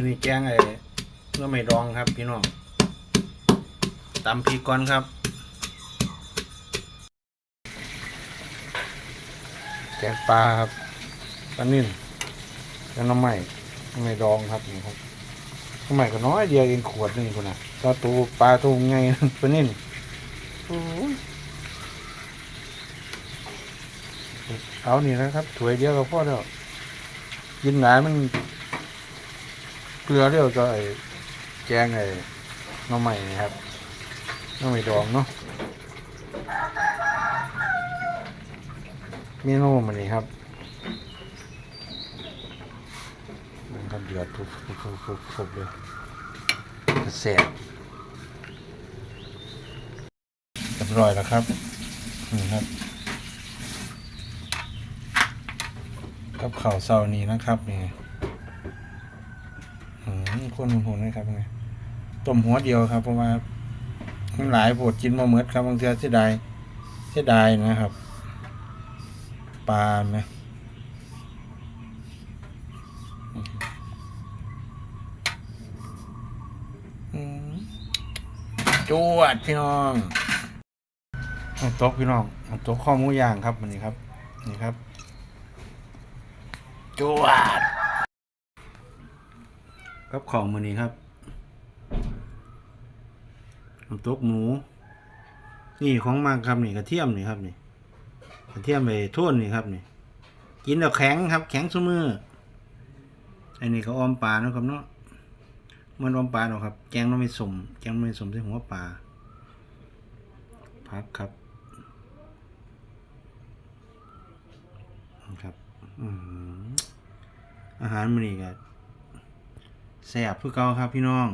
อนี้แกงไอ้เมื่อไม่ดองครับพี่น้องตำพริกก่อนครับ แกงปลาครับปลานิ่นแกงน้ำใหม่ไม่ดองครับนี่ครับน้ำใหม่ก็น้อยเดียวเองขวดนึงคนน่ะก็ตูปลาตูไงปลานิ่นโอ้ยเอานี่นะครับถวยเดียวก็พอแล้วกินหลายมัน กลือเรียวก็ไอ้แกงไอ้น้ำใหม่นี่ครับน้ำใหม่ดองเนาะเมนูมันนี่ครับมันก็เดือดทุบทุบทุบทุบเลยแสบเรียบร้อยแล้วครับนี่ครับกับข่าวเสานี้นะครับนี่ อืมคนหุ่นๆนะครับไงต้มหัวเดียวครับเพราะว่ามันหลายโปวดกินมาเมดครับบางเทีเสียดายเสียดายนะครับ ปลาไหมอืมจวดพี่น้องเอาโต๊ะพี่น้องเอาโต๊ะข้อหมูย่างครับวันนี้ครับ นี่ครับ จวด กับของมือนี้ครับน้ำตกหมู นี่ของมากครับนี่กระเทียมนี่ครับนี่กระเทียมไปทุ่นนี่ครับนี่ กินแล้วแข็งครับ แข็งสมืออันนี้ก็ออมปลาเนาะครับเนาะมันออมปลาเนาะครับ แกงน้ำไม่สมแกงน้ำไม่สมใส่หัวปลาพักครับครับอืมอาหารมือนี้ก็ แสบคือเก่าครับพี่น้อง